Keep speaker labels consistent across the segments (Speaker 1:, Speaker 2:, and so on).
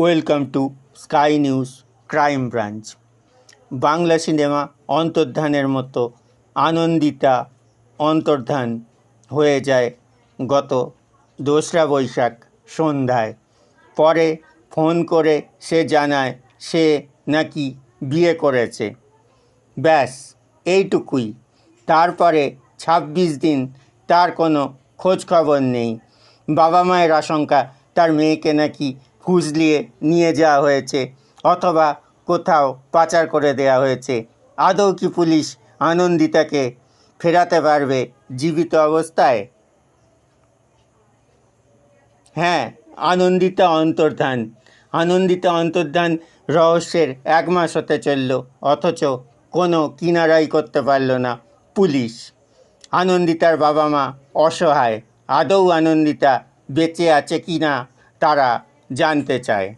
Speaker 1: Welcome to sky news crime branch Bangla cinema অন্তর্ধানের মতো আনন্দিতা অন্তর্ধান হয়ে যায় গত দোসরা বৈশাখ সন্ধ্যায়। পরে ফোন করে সে জানায় সে নাকি বিয়ে করেছে। ব্যাস, এইটুকুই। তারপরে ছাব্বিশ দিন তার কোনো খোঁজ খবর নেই। বাবা মায়ের আশঙ্কা, তার মেয়েকে নাকি ফুসলিয়ে নিয়ে যাওয়া হয়েছে অথবা কোথাও পাচার করে দেওয়া হয়েছে। আদৌ কি পুলিশ আনন্দিতাকে ফেরাতে পারবে জীবিত অবস্থায়? হ্যাঁ আনন্দিতা অন্তর্ধান। আনন্দিতা অন্তর্ধান রহস্যের এক মাস হতে চলল, অথচ কোনো কিনারাই করতে পারল না পুলিশ। আনন্দিতার বাবা মা অসহায়। আদৌ আনন্দিতা বেঁচে আছে কি না তারা জানতে চায়।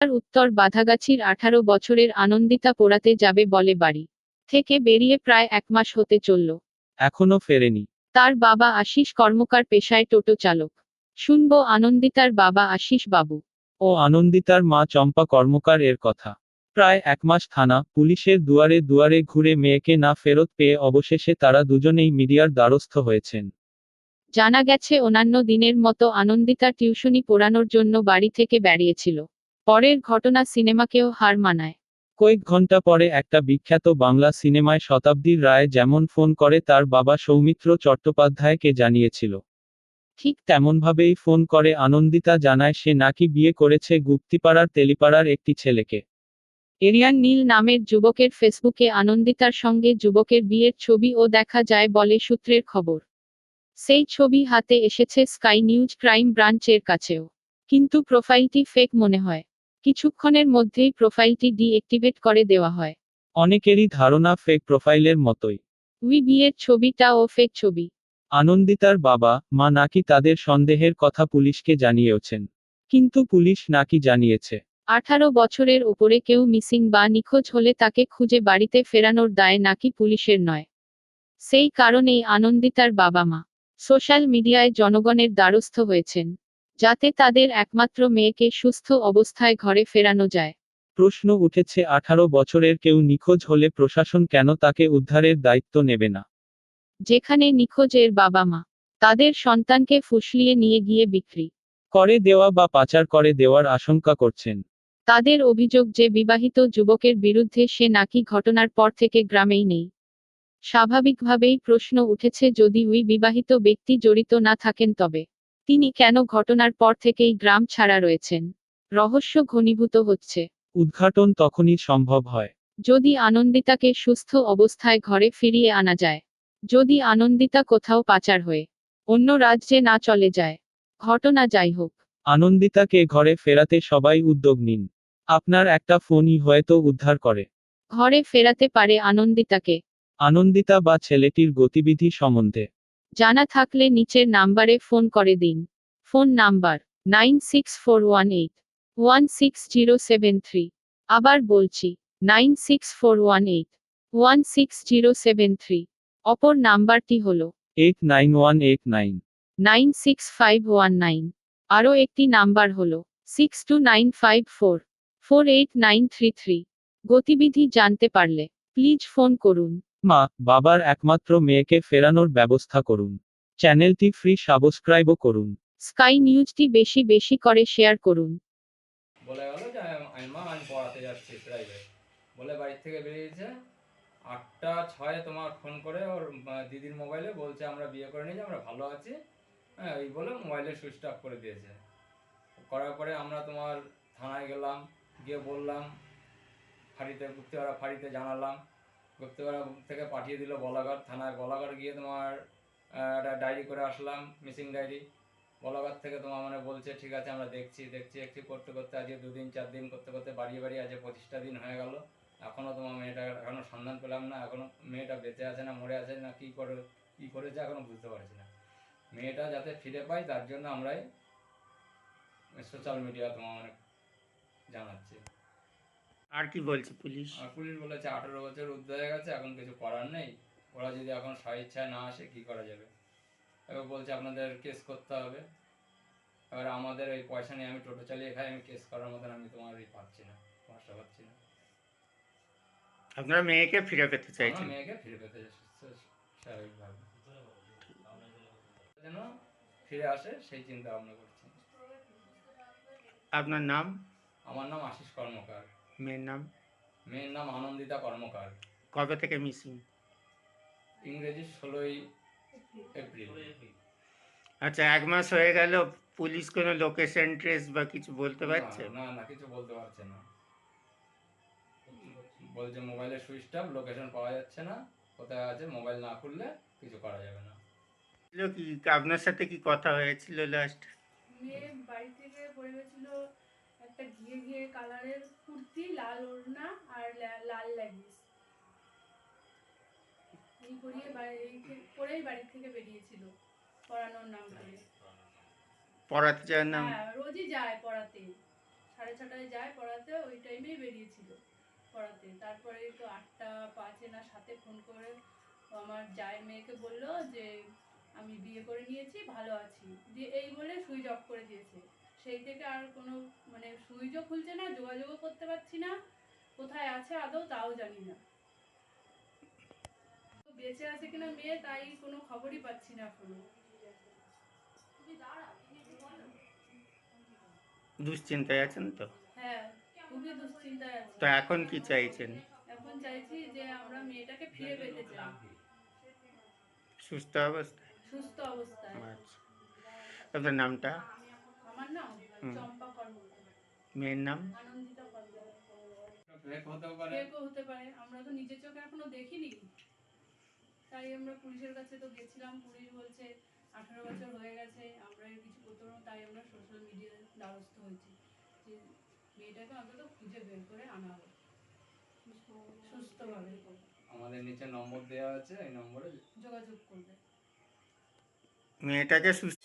Speaker 2: তার উত্তর বাধাগাছির আঠারো বছরের আনন্দিতা পোড়াতে যাবে বলে বাড়ি থেকে বেরিয়ে প্রায় এক মাস হতে চলল।
Speaker 3: এখনও ফেরেনি।
Speaker 2: তার বাবা আশিস কর্মকার পেশায় টোটো চালক। শুনব আনন্দিতার বাবা আশিস বাবু।
Speaker 3: ও আনন্দিতার মা চম্পা কর্মকার এর কথা। প্রায় এক মাস থানা পুলিশের দুয়ারে দুয়ারে ঘুরে মেয়েকে না ফেরত পেয়ে অবশেষে তারা দুজনেই মিডিয়ার দ্বারস্থ হয়েছেন।
Speaker 2: জানা গেছে অন্যান্য দিনের মতো আনন্দিতা টিউশনি পড়ানোর জন্য বাড়ি থেকে বেরিয়েছিল। পরের ঘটনা সিনেমাকেও হার মানায়।
Speaker 3: কয়েক ঘণ্টা পরে একটা বিখ্যাত বাংলা সিনেমায় শতাব্দীর রায় যেমন ফোন করে তার বাবা সৌমিত্র চট্টোপাধ্যায়কে জানিয়েছিল। ঠিক তেমনভাবেই ফোন করে আনন্দিতা জানায় সে নাকি বিয়ে করেছে গুপ্তিপাড়ার তেলিপাড়ার একটি ছেলেকে।
Speaker 2: এরিয়ান নীল নামের যুবকের ফেসবুকে আনন্দিতার সঙ্গে যুবকের বিয়ের ছবি ও দেখা যায় বলে সূত্রের খবর। সেই ছবি হাতে এসেছে স্কাই নিউজ ক্রাইম ব্রাঞ্চের কাছেও। কিন্তু প্রোফাইলটি ফেক মনে হয়। কিছুক্ষণের মধ্যেই প্রোফাইলটি ডিএক্টিভেট করে দেওয়া হয়।
Speaker 3: অনেকেরই ধারণা ফেক প্রোফাইলের মতোই।
Speaker 2: উই বিয়ের ছবিটা ও ফেক ছবি।
Speaker 3: আনন্দিতার বাবা মা নাকি তাদের সন্দেহের কথা পুলিশকে জানিয়েছেন। কিন্তু পুলিশ নাকি জানিয়েছে।
Speaker 2: আঠারো বছরের ওপরে কেউ মিসিং বা নিখোঁজ হলে তাকে খুঁজে বাড়িতে ফেরানোর দায় নাকি পুলিশের নয়। সেই কারণেই আনন্দিতার বাবা মা সোশ্যাল মিডিয়ায় জনগণের দ্বারস্থ হয়েছেন যাতে তাদের একমাত্র মেয়েকে সুস্থ অবস্থায় ঘরে ফেরানো যায়।
Speaker 3: প্রশ্ন উঠেছে আঠারো বছরের কেউ নিখোঁজ হলে প্রশাসন কেন তাকে উদ্ধারের দায়িত্ব নেবে না?
Speaker 2: যেখানে নিখোঁজের বাবা মা তাদের সন্তানকে ফুসলিয়ে নিয়ে গিয়ে বিক্রি।
Speaker 3: করে দেওয়া বা পাচার করে দেওয়ার আশঙ্কা করছেন।
Speaker 2: তাদের অভিযোগ যে বিবাহিত যুবকের বিরুদ্ধে সে নাকি ঘটনার পর থেকে গ্রামেই নেই। স্বাভাবিকভাবেই প্রশ্ন উঠেছে যদি ওই বিবাহিত ব্যক্তি জড়িত না থাকেন তবে। তিনি কেন ঘটনার পর থেকেই গ্রাম ছাড়া রয়েছেন? রহস্য ঘনীভূত হচ্ছে।
Speaker 3: উদ্ঘাটন তখনই সম্ভব হয়।
Speaker 2: যদি আনন্দিতাকে সুস্থ অবস্থায় ঘরে ফিরিয়ে আনা যায়। যদি আনন্দিতা কোথাও পাচার হয়ে অন্য রাজ্যে না চলে যায়। ঘটনা যাই হোক।
Speaker 3: আনন্দিতাকে ঘরে ফেরাতে সবাই উদ্যোগ নিন। আপনার একটা ফোনই হয়তো উদ্ধার করে।
Speaker 2: ঘরে ফেরাতে পারে আনন্দিতাকে।
Speaker 3: আনন্দিতা বা ছেলেটির গতিবিধি সম্বন্ধে।
Speaker 2: জানা থাকলে নিচের নাম্বারে ফোন করে দিন। Phone number nine six four one eight one six zero seven three. আবার বলছি nine six four one eight one six zero seven three. অপর নাম্বারটি হল
Speaker 3: eight nine one eight nine.
Speaker 2: Nine six five one nine. আরও একটি number হল six two nine five four four eight nine three three. গতিবিধি জানতে পারলে please phone করুন।
Speaker 3: মা বাবার একমাত্র মেয়েকে ফেরানোর ব্যবস্থা করুন। চ্যানেলটি ফ্রি সাবস্ক্রাইবও করুন।
Speaker 2: স্কাই নিউজটি বেশি বেশি করে শেয়ার করুন।
Speaker 4: বলে গেল যে আমি মা আমি পড়াতে যাচ্ছি প্রাইভেট বলে বাড়ি থেকে বেরিয়েছে। আটটা ছয়ে তোমার ফোন করে ওর দিদির মোবাইলে বলছে আমরা বিয়ে করে নিয়েছি আমরা ভালো আছি। হ্যাঁ এই বলে মোবাইলে সুইচ অফ করে দিয়েছে। করার পরে আমরা তোমার থানায় গেলাম গিয়ে বললাম ফাঁড়িতে গুপ্তিপাড়া ফাঁড়িতে জানালাম। গুপ্তিপাড়া থেকে পাঠিয়ে দিল বলাঘাট থানায় বলাঘাট গিয়ে তোমার একটা ডায়েরি করে আসলাম মিসিং ডায়েরি। বলাঘাট থেকে তোমার মানে বলছে, ঠিক আছে, আমরা দেখছি দেখছি, একটি করতে করতে আজকে দুদিন, চার দিন করতে করতে বাড়িয়ে বাড়িয়ে আজকে পঁচিশটা দিন হয়ে গেল। এখনও তোমার মেয়েটা এখনও সন্ধান পেলাম না এখনও মেয়েটা বেঁচে আছে না, মরে আছে না, কী করে, কী করেছে এখনও বুঝতে পারছি না। মেয়েটা যাতে ফিরে পাই তার জন্য আমরাই সোশ্যাল মিডিয়া তোমার মানে জানাচ্ছি।
Speaker 1: আর কি বলছে পুলিশ?
Speaker 4: আর পুলিশ বলেছে আঠেরো বছর হয়ে গেছে এখন কিছু করার নেই। ওরা যদি এখন স্বইচ্ছায় না আসে কী করা যাবে? এবার বলছে আপনাদের কেস করতে হবে। এবার আমাদের ওই পয়সা নিয়ে আমি টোটো চালিয়ে খাই আমি কেস করার মতন আমি তোমার এই পাচ্ছি না পয়সা পাচ্ছি না।
Speaker 1: আপনারা মেয়েকে ফিরে পেতে চাইছেন।
Speaker 4: মেয়েকে ফিরে পেতে স্বাভাবিকভাবে যেন ফিরে আসে সেই চিন্তা ভাবনা করছি।
Speaker 1: আপনার নাম?
Speaker 4: আমার নাম আশিস কর্মকার।
Speaker 1: মেয়ের নাম?
Speaker 4: মেয়ের নাম আনন্দিতা কর্মকার।
Speaker 1: কবে থেকে মিসিং?
Speaker 4: ইংরেজি ষোলোই এপ্রিল।
Speaker 1: আচ্ছা এক মাস হয়ে গেল পুলিশ কোনো লোকেশন ট্রেস বা কিছু বলতে পারছে?
Speaker 4: না না কিছু বলতে পারছে না। বলছে মোবাইলের সুইচ অফ লোকেশন পাওয়া যাচ্ছে না কোথায় আছে মোবাইল না খুললে কিছু করা যাবে না।
Speaker 1: কি আপনার সাথে কি কথা হয়েছিল লাস্ট
Speaker 5: মেয়ে বাড়ি থেকে গেছিল একটা ঘিয়ে ঘিয়ে কালারের কুর্তি লাল ওড়না আর লাল লেগিংস। এই পরিয়ে বাড়ি পরেই বাড়ি থেকে বেরিয়েছিল পড়ানোর নাম করে।
Speaker 1: পড়াতে যাওয়ার নাম?
Speaker 5: হ্যাঁ রোজই যায় পড়াতে। সাড়ে ছটায় যায় পড়াতে ওই টাইমেই বেরিয়েছিল পড়াতে। তারপরে তো আটটা পাঁচে না সাথে ফোন করে আমার জায়ের মেয়েকে বলল যে আমি বিয়ে করে নিয়েছি ভালো আছি। দিয়ে এই বলে সুইচ অফ করে দিয়েছে। সেই থেকে আর কোনো মানে সুইচও খুলছে না যোগাযোগও করতে পারছি না। কোথায় আছে আদৌ তাও জানি না। বেঁচে আছে কিনা মেয়ে তাই কোনো খবরই পাচ্ছি না এখনও।
Speaker 1: দুশ্চিন্তায় আছেন তো?
Speaker 5: হ্যাঁ খুবই দুশ্চিন্তায় আছি।
Speaker 1: তো এখন কি চাইছেন?
Speaker 5: এখন চাইছি যে আমরা মেয়েটাকে ফিরে পেতে চাই।
Speaker 1: সুস্থ অবস্থা
Speaker 5: সুস্থ অবস্থায়।
Speaker 1: আচ্ছা। আপনার নামটা?
Speaker 5: আমার নাম? চম্পা কর্মকার।
Speaker 1: মেয়ের নাম?
Speaker 5: আনন্দিতা কর্মকার।
Speaker 4: ফেক হতেও পারে।
Speaker 5: কে কো হতে পারে। আমরা তো নিজের চোখে এখনও দেখিনি। তাই আমরা পুলিশের কাছে তো গেছিলাম। পুলিশ বলছে আঠারো বছর হয়ে গেছে আমরা এর কিছু করতে পারব তাই আমরা সোশ্যাল মিডিয়ার দ্বারস্থ হয়েছি। যে মেয়েটাকে অন্তত খুঁজে বের করে আনা হোক। সুস্থভাবে।
Speaker 4: আমাদের নিচে নম্বর দেওয়া আছে এই নম্বরে
Speaker 5: যোগাযোগ করবে।
Speaker 1: মেয়েটাকে সুস্থ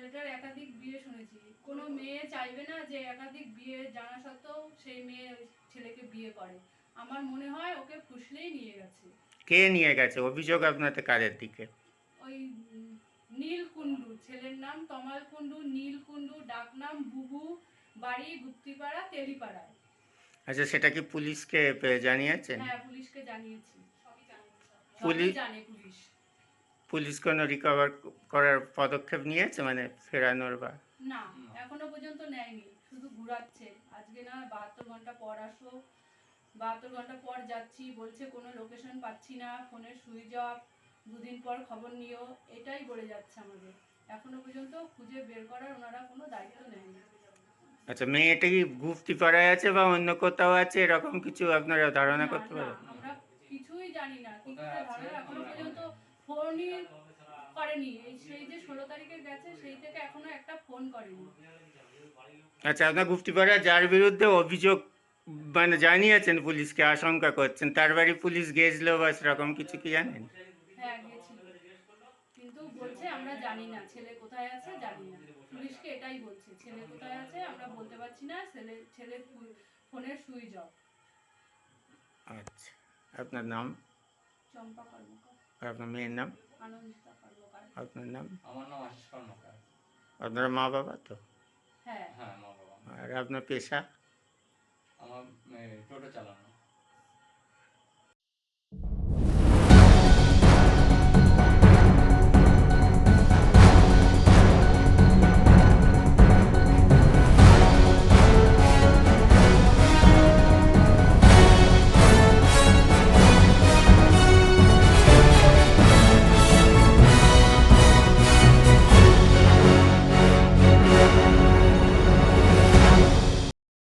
Speaker 5: ছেলেটার একাধিক বিয়ে শুনেছি। কোনো মেয়ে চাইবে না যে একাধিক বিয়ে জানা সত্ত্বেও সেই মেয়ে ওই ছেলেকে বিয়ে করে। আমার মনে হয় ওকে ফুসলেই নিয়ে গেছে।
Speaker 1: কে নিয়ে গেছে? অভিযোগ আপনাদের কাদের দিকে।
Speaker 5: ওই নীল কুণ্ডু ছেলের নাম তমাল কুণ্ডু নীল কুণ্ডু ডাকনাম বুবু বাড়ি গুপ্তিপাড়া তেলিপাড়ায়।
Speaker 1: আচ্ছা সেটা কি পুলিশকে জানিয়েছেন?
Speaker 5: হ্যাঁ পুলিশকে জানিয়েছি।
Speaker 1: পুলিশ-
Speaker 5: জানে পুলিশ।
Speaker 1: পুলিশ কোনো রিকভার করার পদক্ষেপ নিয়েছে মানে ফেরানোর বা?
Speaker 5: না এখনও পর্যন্ত নেয়নি শুধু ঘুরাচ্ছে। আজকে না বাহাত্তর ঘণ্টা পর আসব। বাহাত্তর ঘণ্টা পর যাচ্ছি বলছে কোনো লোকেশন পাচ্ছি না ফোনের সুইচ অফ দুদিন পর খবর নিও এটাই বলে যাচ্ছে আমাদের। এখনও পর্যন্ত খুঁজে বের করার ওনারা কোনো দায়িত্ব নেয়নি
Speaker 1: আচ্ছা মেয়েটা কি গুপ্তি পাড়ায় আছে বা অন্য কোথাও আছে? এরকম কিছু আপনারা ধারণা করতে পারেন?
Speaker 5: আমরা কিছুই জানি না কি করে ধারণা এখনও পর্যন্ত ফোনই করেনি। এই সেই যে ষোলো তারিখে গেছে সেই থেকে এখনও একটা ফোন করেনি।
Speaker 1: আচ্ছা আপনার গুপ্তিপাড়া যার বিরুদ্ধে অভিযোগ মানে জানিয়েছেন পুলিশকে আশঙ্কা করছেন তার বাড়ি পুলিশ গেছিল বা সেরকম কিছু কি জানেন?
Speaker 5: হ্যাঁ গেছিল। কিন্তু বলছে আমরা জানি না ছেলে কোথায় আছে জানি না। পুলিশকে এটাই বলছে ছেলে কোথায় আছে আমরা বলতে পারছি না ছেলে ছেলে ফোনের সুইচ অফ।
Speaker 1: আচ্ছা আপনার নাম?
Speaker 5: চম্পা কর্মকার।
Speaker 1: আর আপনার মেয়ের নাম
Speaker 5: আনন্দিতা কর্মকার
Speaker 1: আপনার নাম
Speaker 4: আমার নাম আশিস কর্মকার
Speaker 1: আপনার মা বাবা তো
Speaker 5: হ্যাঁ
Speaker 4: হ্যাঁ মা বাবা
Speaker 1: আর আপনার পেশা
Speaker 4: আমার এ, টোটো চালানো